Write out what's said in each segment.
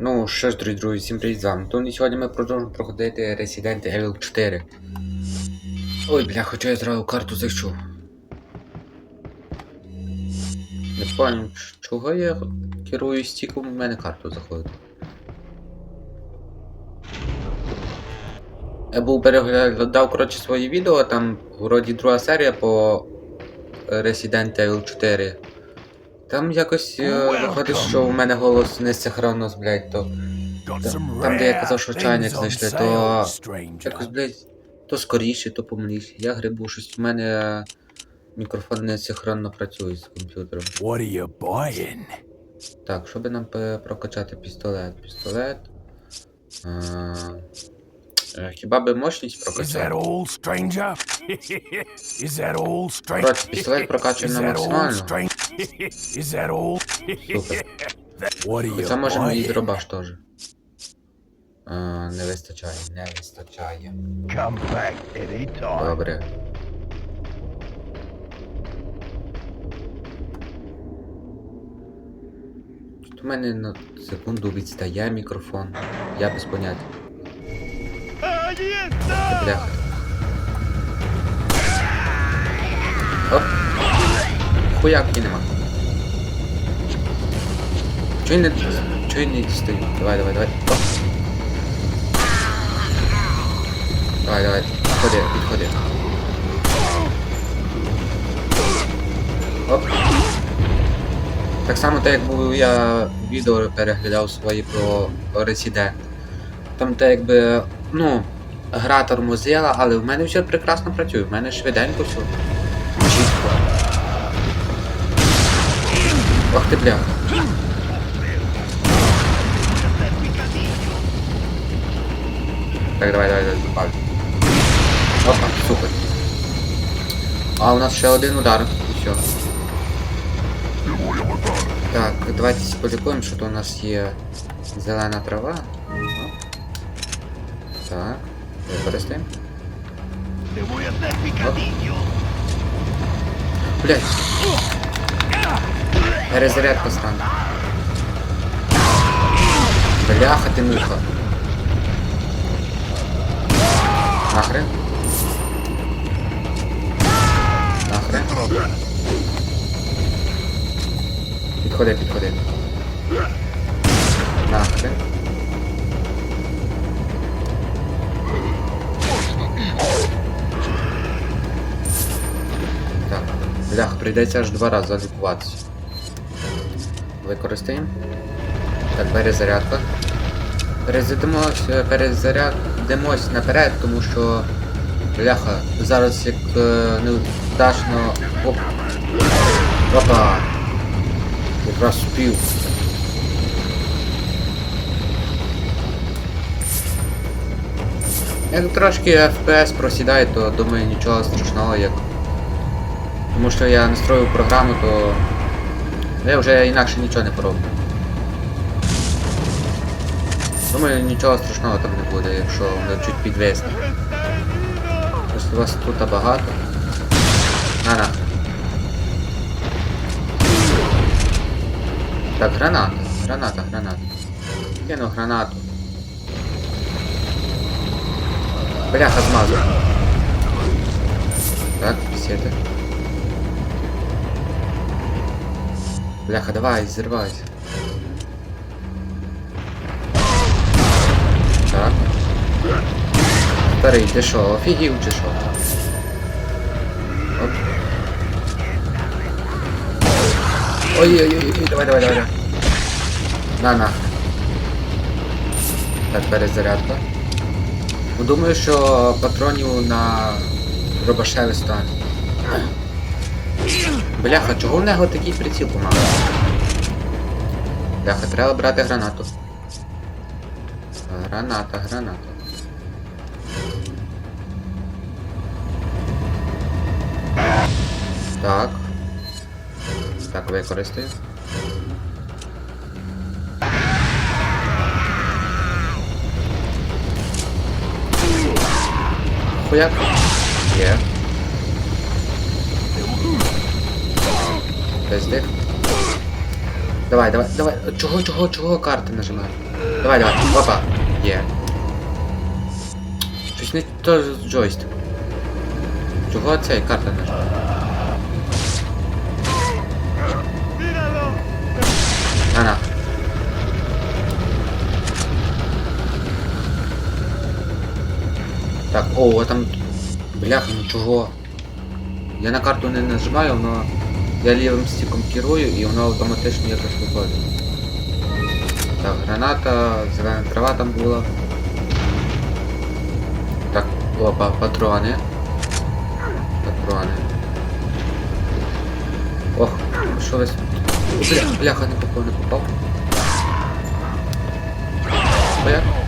Ну, що ж, друзі, друзі, всім привіт з вами. Тому сьогодні ми продовжуємо проходити Resident Evil 4. Ой, бля, хоча я зразу карту зайшов. Не пам'ятаю, чого я керую стіком, у мене карту заходить. Я був переглядав, коротше, свої відео, там вроді друга серія по Resident Evil 4. Там якось е, виходить, що у мене голос не синхронно, блядь, то Там, там, де я казав, що чайник знайшли, то якось, блядь, то скоріше, то помиліше. Я грибу щось, у мене е, мікрофон не синхронно працює з комп'ютером. What are you buying? Так, щоб нам прокачати пістолет? Пістолет. А, е, хіба би мощність прокачати? Коротше, пістолет прокачуємо на максимально. Is that all? Супер. What are you Хоча можемо і дробаш теж. А, не вистачає, не вистачає. Come back anytime. Добре. Тут у мене на секунду відстає мікрофон. Я без поняття. Бляха. Оп. Хуяки нема. Я не... Чого я не дістаю? Давай, давай, давай. Оп. Давай, давай. Підходи, підходи. Оп. Так само, так як був я відео переглядав свої про Resident. Там те якби, ну, гра тормозила, але в мене все прекрасно працює, в мене швиденько все. Чітко. Ох ти бля. Так, давай, давай, давай, запалю. Опа, супер. А у нас ще один удар, і все. Так, давайте полікуємо, що то у нас є зелена трава. Оп. Так, використаємо. Te voy a hacer picadillo. Блять. Перезарядка стане. Бляха, ти муха. Нахрен. Нахрен. Підходи, підходи. Нахрен. Так, бляха, прийдеться аж два рази залікуватися. Використаємо. Так, перезарядка. Перезарядимось, перезарядимось наперед, тому що. Бляха, зараз як е, невдачно. Оп. Опа! Якраз спів. Як трошки FPS просідає, то думаю нічого страшного, як. Тому що я настроїв програму, то я вже інакше нічого не пороблю. Думаю, нічого страшного буде, якщо чуть підвести. Просто вас тут багато. На на. Так, граната, граната, граната. Кину гранату. Бляха змазав. Так, сіти. Бляха, давай, зірвайся. Старий, ти що, офігів чи що? Ой-ой-ой, давай, давай, давай. На, на. Так, перезарядка. Думаю, що патронів на робашеві стане. Бляха, чого в нього такий приціл помагає? Бляха, треба брати гранату. Граната, граната. Так. Так, використаю. Хуяк. Є. Пиздик. Давай, давай, давай. Чого, чого, чого карти нажимаю? Давай, давай. Опа. Є. Щось не то джойстик. Чого цей карта нажимає? О, а там. Бляха, ну чого? Я на карту не нажимаю, но я лівим стіком керую і воно автоматично якось виходить. Так, граната, зелена трава там була. Так, опа, патрони. Патрони. Ох, що ви... Бля, бляха, не попав, не попав. Бля.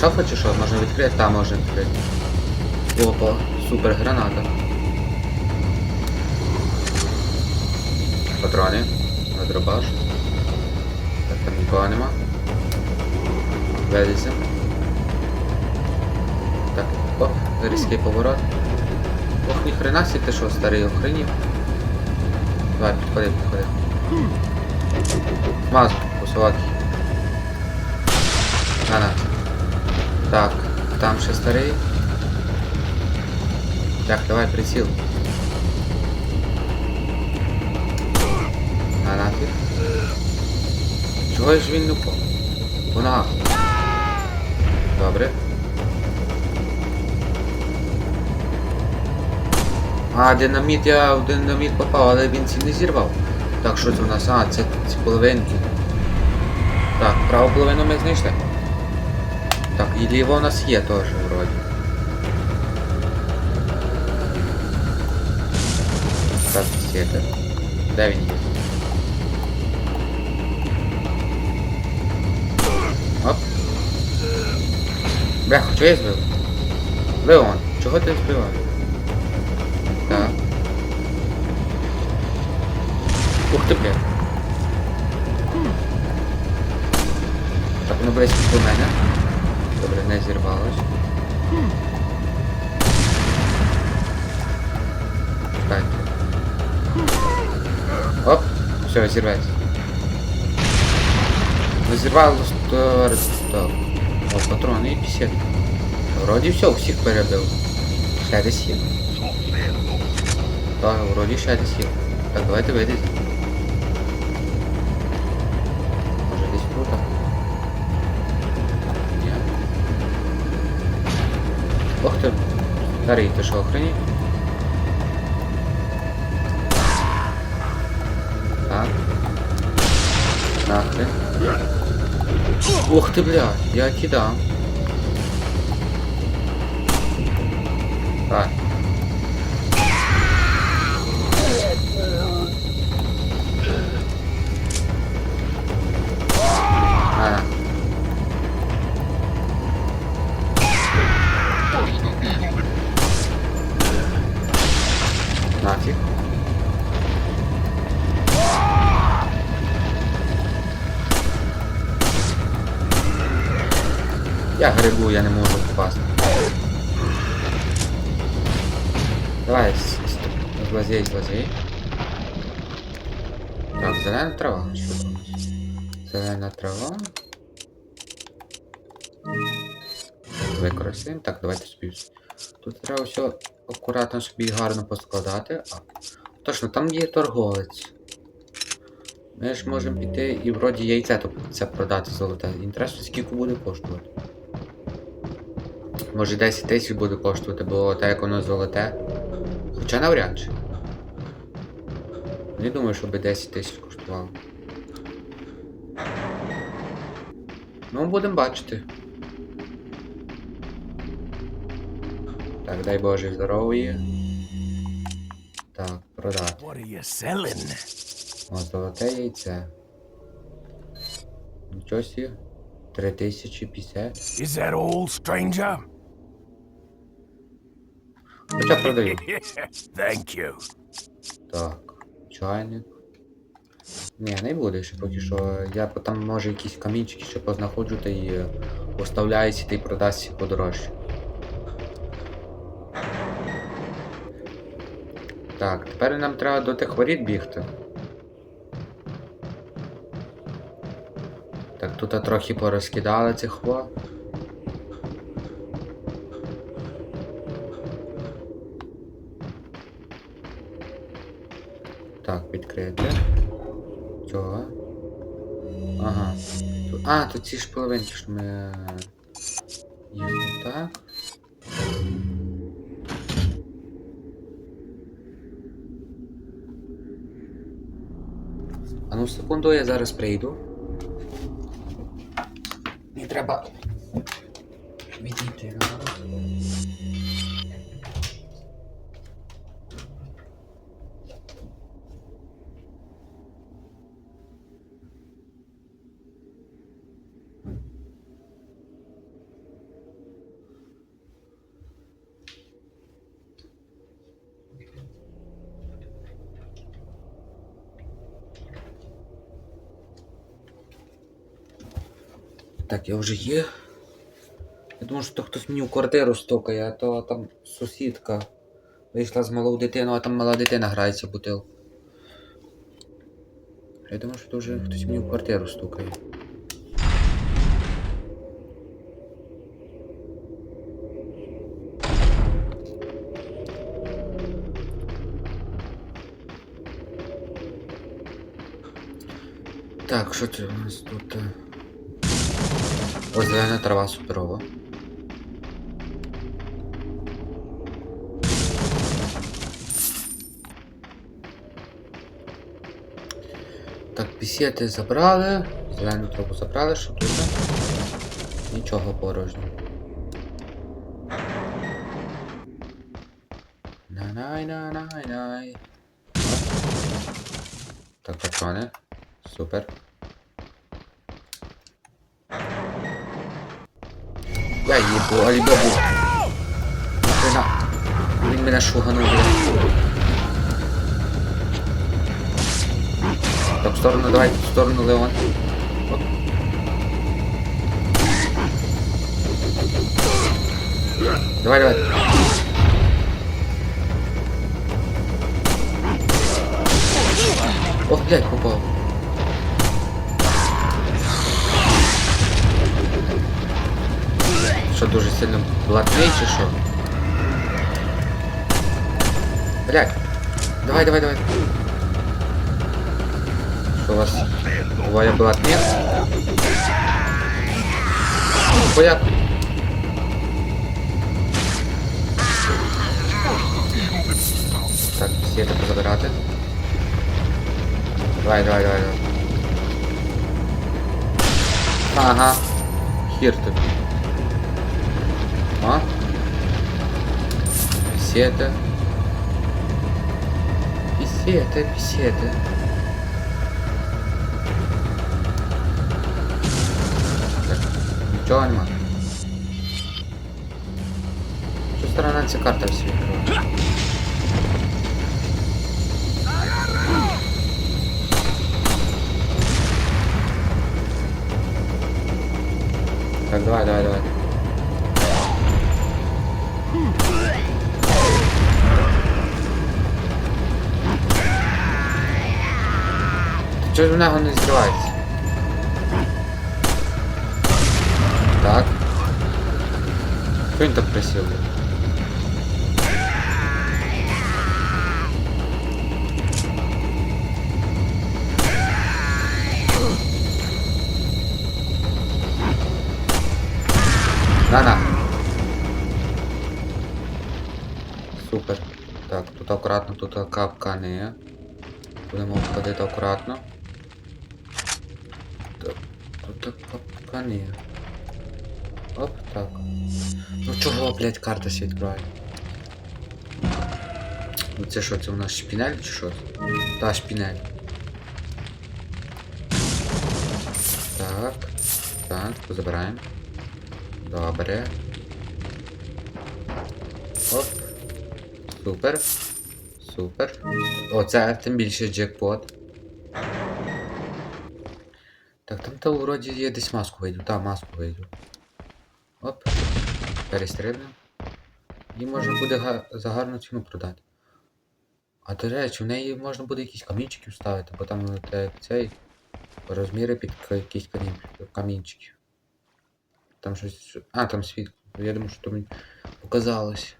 Шафа чи що? Можна відкрити? Та, можна відкрити. Опа, супер граната. Патрони. Дробаш. Так, там нікого нема. Вилізем. Так, оп, різкий поворот. Ох, ніхрена сі ти що, старий охренів. Давай, підходи, підходи. Мазу, посилати. На, на. Так, там ще старий. Так, давай приціл. На нафіг. Чого ж він не по... По? Добре. А, динаміт, я в динаміт попав, але він ці не зірвав. Так, що це у нас? А, це ці половинки. Так, праву половину ми знайшли. Так, і ліво у нас є теж вроді. Так, сєте. Де він є? Оп. Бляха, чого я збив? Леон, чого ти збиваєш? Так. Ух ти, бля. Так, воно близько до мене. Добре, не зірвалось. Чекайте. Оп, все, зірветься. Ну зірвалось то... Так. О, патрони і пісет. Вроді все, всіх перебив. Ще десь є. Так, вроді ще десь є. Так, давайте вийдемо. Старий, ты что, охренеть? Так. Нахрен. Ух ты, бля, я кидав. Я грибу, я не можу попасти. Давай, злазей, злазей. Так, зелена трава. Зелена трава. Використаємо. Так, давайте собі. Тут треба все акуратно собі гарно поскладати. А, точно, там є торговець. Ми ж можемо піти і вроді тут це продати золоте. Інтересно, скільки буде коштувати. Може 10 тисяч буде коштувати, бо так як воно золоте. Хоча навряд чи. Не думаю, щоб 10 тисяч коштувало. Ну, будемо бачити. Так, дай Боже здоров'я. Так, продати. О, золоте яйце. Нічого сі. 3050. Is that all, stranger? Хоча продаю. Thank you. Так, чайник. Ні, не буде ще поки що. Я там може якісь камінчики ще познаходжу та й е, оставляюся та й продасться подорожче. Так, тепер нам треба до тих воріт бігти. Тут трохи порозкидали цих во. Так, відкрити. Цього. Ага. А, тут ці ж половинки, що ми. Їздимо так. А ну секунду, я зараз прийду. Мені треба. Відійти. Я вже є. Я думаю, що то хтось мені в квартиру стукає, а то там сусідка. Вийшла з малою дитиною, а там мала дитина грається в бутилку. Я думаю, що то вже хтось мені в квартиру стукає. Так, що це у нас тут? Ось зелена трава суперова. Так, пісети забрали. Зелену траву забрали, що тут? Нічого порожньо. Най-най-най-най-най. Так, патрони. Супер. Я їбу, алібабу. Вона... Він мене шуганув, блядь. Так, в сторону, давай, в сторону, Леон. Оп. Давай, давай. Ох, блядь, попав. Що дуже сильно блатний чи що? Блядь. Давай, давай, давай. Що у вас двоє блатних? Бояк. Так, всі це позабирати. Давай, давай, давай, давай. Ага. Хір тобі. А? Писета. Писета, писета. Так, нічого нема. Що сторона ця карта всі відкрила? Так, давай, давай, давай. Чого ж в нього не зривається? Так. Хто він так присів? На-на. Супер. Так, тут акуратно, тут капкани. Будемо входити акуратно. Так, тут капкани. Оп, так. Ну чого, блядь, карта ще відкриває? Ну це що, це у нас шпінель чи що? Та шпінель. Так. Так, забираємо. Добре. Оп. Супер. Супер. О, це тим більше джекпот. Так, там то вроді є десь маску вийду. Та, маску вийду. Оп. Перестрибнемо. Її можна буде га- за гарну ціну продати. А до речі, в неї можна буде якісь камінчики вставити, бо там е, цей розміри під якісь камін- камінчики. Там щось. А, там світло. Я думаю, що мені показалось.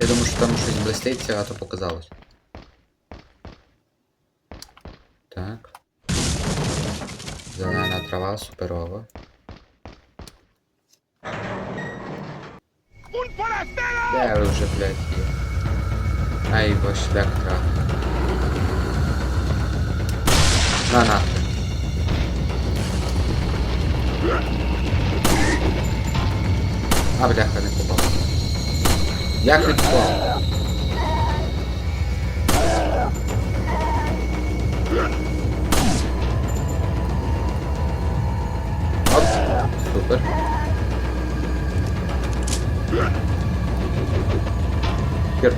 Я думаю, що там щось блиститься, а то показалось. Так. Зелена трава, суперова. ¡Un forastero! Де ви вже, блядь, є? Ай, ваш шлях трав. На, на. А, бляха, не попав. Як не попав? Супер. Хер.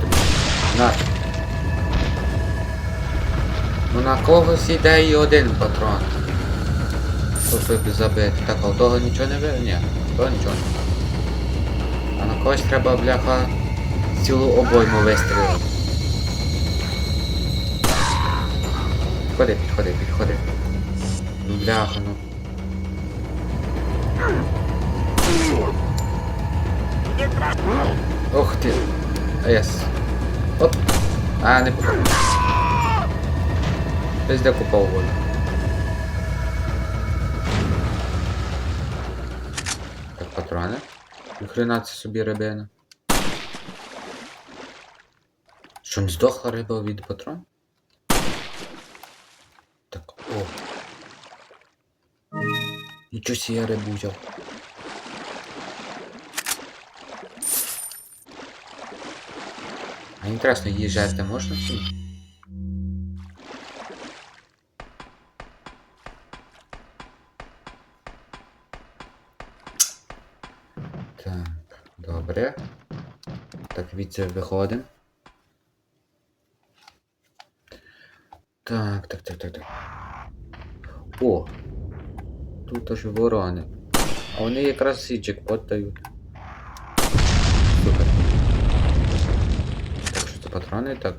На. Ну на когось іде і один патрон. Щоб забити. Так, а у того нічого не ви? Ні, того нічого не. А на когось треба, бляха, цілу обойму вистрілити. Підходи, підходи, підходи. Ну бляха, ну. Ох ти. Ес. Оп. А, не попав. Десь де купав волю. Так, патрони. Ніхрена це собі рибина. Що, не здохла риба від патрон? Так, о. Нічого сі я рибу взяв. А інтересно, її жерти можна чи ні? Так, добре. Так, від це виходимо. Так, так, так, так, так. О! Тут аж ворони. А вони якраз і джекпот дають. Супер. Патрони, так.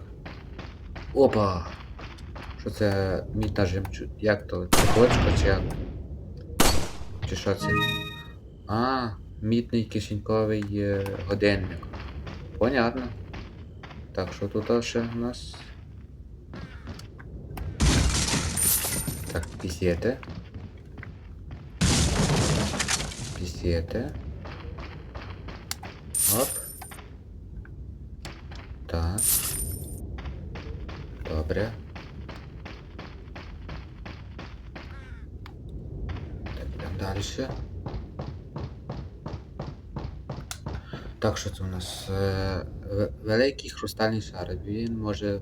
Опа! Що це мідна жемчу... Як то? Це точка чи як? Чи що це? А, мідний кишеньковий е, годинник. Понятно. Так, що тут ще у нас? Так, пісєте. Пісєте. Оп. Так. Добре. Так, йдемо далі. Так, що це у нас? Е, Великий хрустальний шар. Він може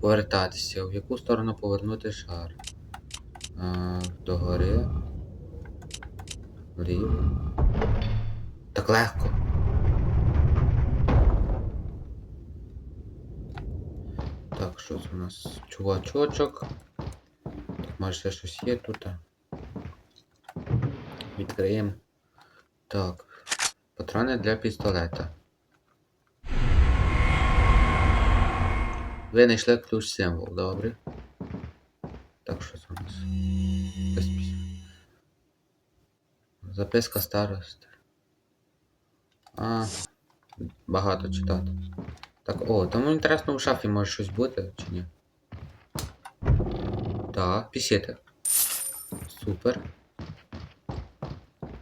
повертатися. В яку сторону повернути шар? Е, Догори. Вліво. Так легко. Що це у нас? Чувачочок. Так, ще щось є тут. Відкриємо. Так. Патрони для пістолета. Ви знайшли ключ символ, добре. Так, що це у нас? Записка старости. А, багато читати. Так, о, тому інтересно у шафі може щось бути, чи ні? Так, пісіти. Супер.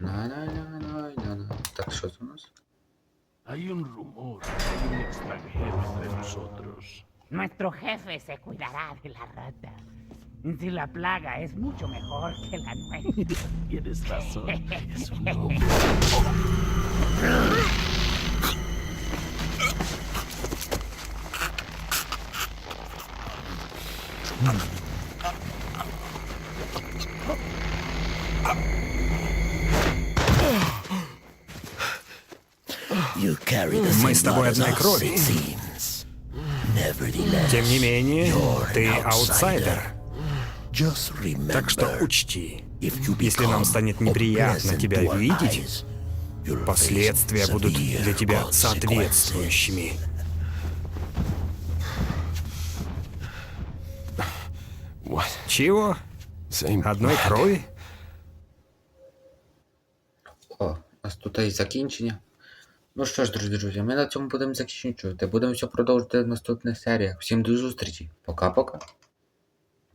На-на-на-на-на-на. Так, що це у нас? Hay un rumor hay un extranjero entre nosotros. Nuestro jefe se cuidará de la rata. Si la plaga es mucho mejor que la nuestra. Tienes razón. Es un hombre. Мы с тобой одной крови. Тем не менее, ты аутсайдер. Так что учти, если нам станет неприятно тебя видеть, последствия будут для тебя соответствующими. Чего? Одной крови? О, у нас тут і закінчення. Ну що ж, друзі, друзі, ми на цьому будемо закінчувати. Будемо все продовжувати в наступних серіях. Всім до зустрічі. Пока-пока.